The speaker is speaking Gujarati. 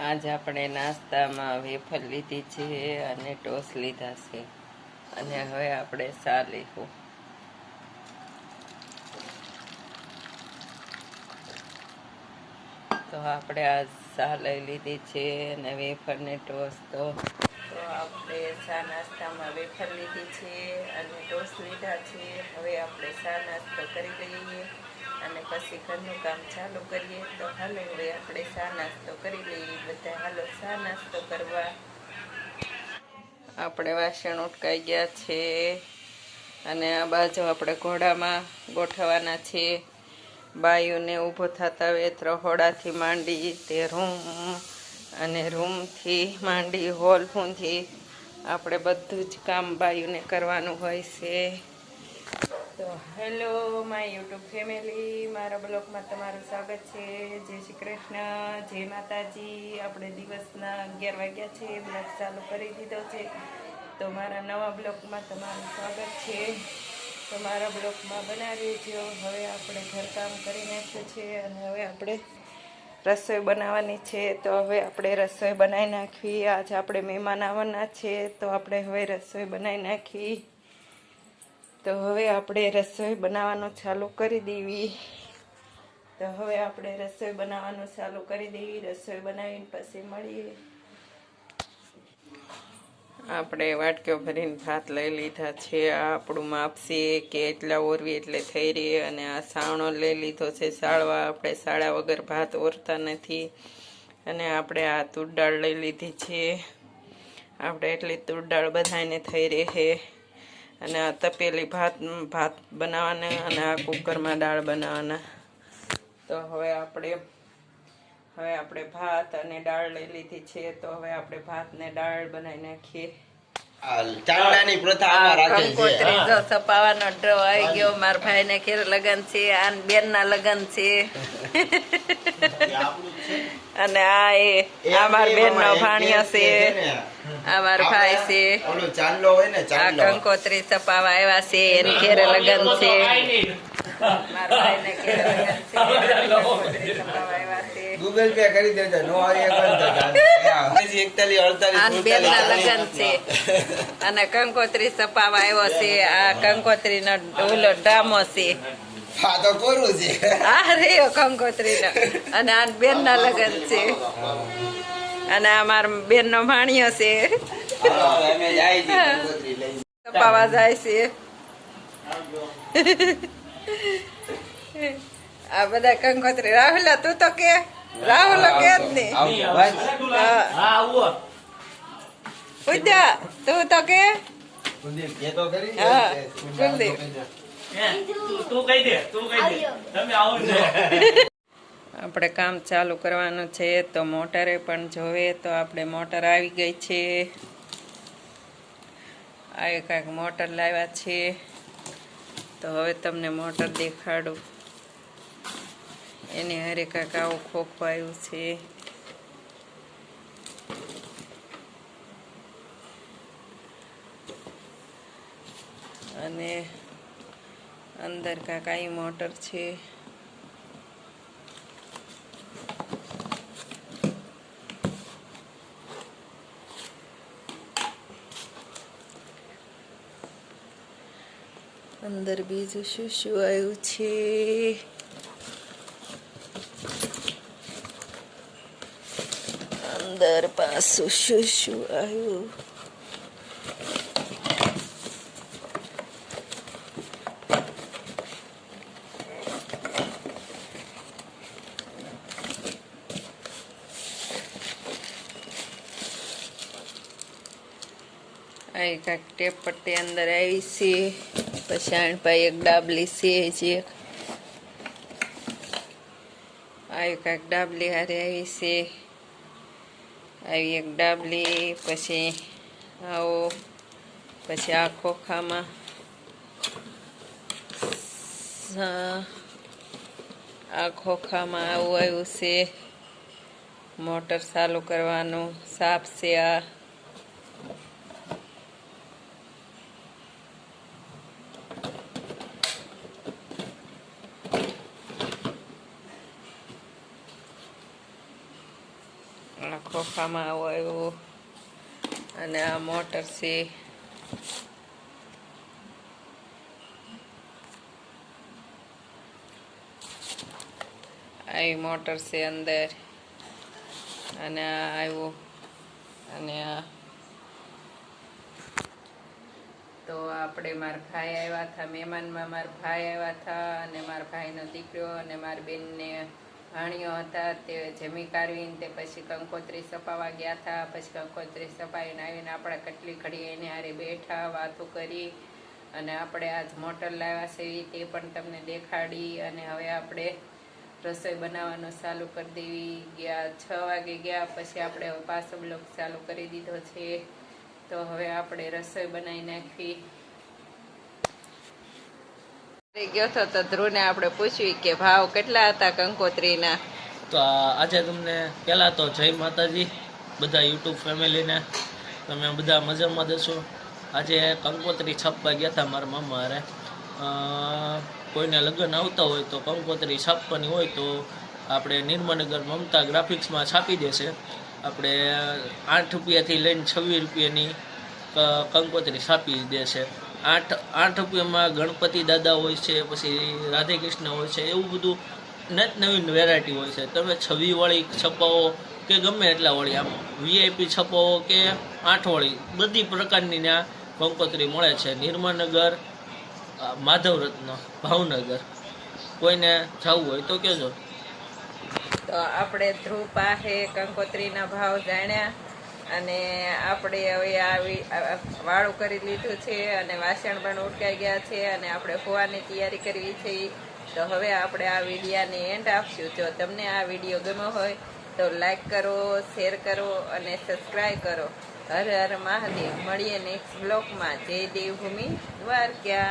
આજ આપણે નાસ્તામાં વેફર લીધી છે અને ટોસ લીધા છે. અને હવે આપણે ચા લઈશું તો આપણે આ ચા લઈ લીધી છે અને વેફરને ટોસ તો આપણે ચા નાસ્તામાં વેફર લીધી છે અને ટોસ લીધા છે. હવે આપણે ચા નાસ્તો કરી લઈએ. અને પછી ઘરનું કામ ચાલુ કરીએ તો હાલો હવે આપણે ચા નાસ્તો કરી લઈએ બધા. હાલો ચા નાસ્તો કરવા. આપણે વાસણ ઉટકાઈ ગયા છે અને આ બાજુ આપણે ઘોડામાં ગોઠવવાના છે. બાયુને ઊભો થતા વેત હોડાથી માંડી તે રૂમ અને રૂમથી માંડી હોલ સુધી. આપણે બધું જ કામ બાયુને કરવાનું હોય છે. Hello, my YouTube family. મારા બ્લોગમાં તમારું સ્વાગત છે. જય શ્રી કૃષ્ણ. જય માતાજી. આપણે દિવસના અગિયાર વાગ્યા છે. બ્લોગ ચાલુ કરી દીધો છે. તો મારા નવા બ્લોગમાં તમારું સ્વાગત છે. તો મારા બ્લોગમાં બનાવી જો હવે આપણે ઘરકામ કરી નાખ્યું છે અને હવે આપણે રસોઈ બનાવવાની છે. તો હવે આપણે રસોઈ બનાવી નાખવી. આજે આપણે મહેમાન આવવાના છે. તો આપણે હવે રસોઈ બનાવી નાખી. તો હવે આપણે રસોઈ બનાવવાનું ચાલુ કરી દેવી. તો હવે આપણે રસોઈ બનાવવાનું ચાલુ કરી દેવી. રસોઈ બનાવીને પછી મળીએ. આપણે વાટકીઓ ભરીને ભાત લઈ લીધા છે. આ આપણું માપસી કે એટલા ઓરવી એટલે થઈ રહી અને આ સાવણો લઈ લીધો છે. સાળવા આપણે સાળા વગર ભાત ઓરતા નથી. અને આપણે આ તુર દાળ લઈ લીધી છે. આપણે એટલી તુર દાળ બધાને થઈ રહી અને આ તપેલી ભાત ભાત બનાવવાના અને આ કુકરમાં દાળ બનાવવાના. તો હવે આપણે હવે આપણે ભાત અને દાળ લઈ લીધી છે. તો હવે આપણે ભાતને દાળ બનાવી નાખીએ. આ પ્રથા આમાં રાખે છે. કંકોત્રી જો સપાવાનો ડ્રો આવી ગયો મારા ભાઈ ને ઘેર લગન છે આ બેનના લગન છે. અને આ એ આ મારા બેન ભાણિયો છે આ મારો ભાઈ છે. ઓલો ચાંદલો હોય ને આ કંકોત્રી સપાવા આવ્યા છે એની ઘેરે લગન છે. ગૂગલ પે કરી દેજો નો આવી એકતાલી એકતાલી અડતાલીસ બેન ના લગન છે. અને કંકોત્રી સપાવા આવ્યો છે. આ કંકોત્રી નો ઓલો ડામો છે. હા કોરું છે? આ રહ્યો કંકોત્રી નો અને આ બેન ના લગન છે. અને આ મારા બેન નો ભાણિયો છે. સપાવા જાય છે. આ બધા કંકોત્રી. રાહુલ તું તો કે? રાહુલ કે જ નહીં. પૂજા તું તો કે? કુલદીપ, કે તો ખરી. હા, કે કુલદીપ. તું કહી દે તું કહી દે. તમે આવો છો આપણે કામ ચાલુ કરવાનું છે તો મોટરે પણ જોવે તો આપણે મોટર આવી ગઈ છે. આ એક કાંઈક મોટર લાવ્યા છે. તો હવે તમને મોટર દેખાડું. એને હારે કાકાઓ આવું ખોખું છે. અને અંદર કાકાઈ મોટર છે. અંદર બીજું શું શું આવ્યું છે? અંદર પાછું શું શું આવ્યું આ કાંઈક ટેપ પટ્ટી અંદર આવી છે. પછી આણ એક ડાબલી છે જે આવી કાંઈક ડાબલી હારે આવી છે. આવી એક ડાબલી, પછી આવો, પછી આ ખોખામાં. આ ખોખામાં આવું આવ્યું છે. મોટર ચાલુ કરવાનું, સાપ છે આ. ખોખામાં આવો આવ્યો. અને આ મોટર છે. આવી મોટર છે અંદર. અને આ આવ્યું. અને આ. તો આપણે મારા ભાઈ આવ્યા હતા, મહેમાનમાં મારા ભાઈ આવ્યા હતા, અને મારા ભાઈનો દીકરો અને મારા બેનને ભાણીઓ હતા, તે જમી કાઢવીને તે પછી કંકોત્રી સપાવા ગયા હતા. પછી કંકોત્રી સપાવીને આવીને આપણે કેટલી ઘડી એને હારે બેઠા, વાતો કરી અને આપણે આજ મોટર લાવ્યા છે, તે પણ તમને દેખાડી અને હવે આપણે રસોઈ બનાવવાનું ચાલુ કરી દેવી. ગયા છ વાગે ગયા, પછી આપણે પાછો બ્લોક ચાલુ કરી દીધો છે. તો હવે આપણે રસોઈ બનાવી નાખવી. ગયો તો તો ધ્રુવને આપણે પૂછ્યું કે ભાવ કેટલા હતા કંકોત્રીના? તો આજે તમને પહેલાં તો જય માતાજી, બધા યુટ્યુબ ફેમિલીને તમે બધા મજામાં દેશો. આજે કંકોત્રી છાપવા ગયા હતા મારા મામા હારે. કોઈને લગ્ન આવતા હોય તો કંકોત્રી છાપવાની હોય તો આપણે નિર્મનગર મમતા ગ્રાફિક્સમાં છાપી દેશે. આપણે આઠ રૂપિયાથી લઈને છવ્વીસ રૂપિયાની કંકોત્રી છાપી દેશે. આઠ આઠ રૂપિયામાં ગણપતિ દાદા હોય છે, પછી રાધે કૃષ્ણ હોય છે, એવું બધું નત નવીન વેરાયટી હોય છે. તમે છવ્વી વાળી છપાવો કે ગમે એટલા વાળી, આમ વીઆઈપી છપાવો કે આઠ વળી, બધી પ્રકારની ત્યાં કંકોત્રી મળે છે. નિર્માનગર માધવરત્ન માધવ રત્ન ભાવનગર. કોઈને જવું હોય તો કહેજો. તો આપણે ધ્રુવ પાસે કંકોત્રીના ભાવ જાણ્યા. અને આપણે હવે આવી વાળું કરી લીધું છે અને વાસણ પણ ઉટકાઈ ગયા છે અને આપણે હોવાની તૈયારી કરવી છે. તો હવે આપણે આ વિડીયાને એન્ડ આપશું. જો તમને આ વીડિયો ગમ્યો હોય તો લાઈક કરો શેર કરો અને સબસ્ક્રાઈબ કરો. હર હર મહાદેવ. મળીએ નેક્સ્ટ બ્લોકમાં જય દેવભૂમિ દ્વારકા.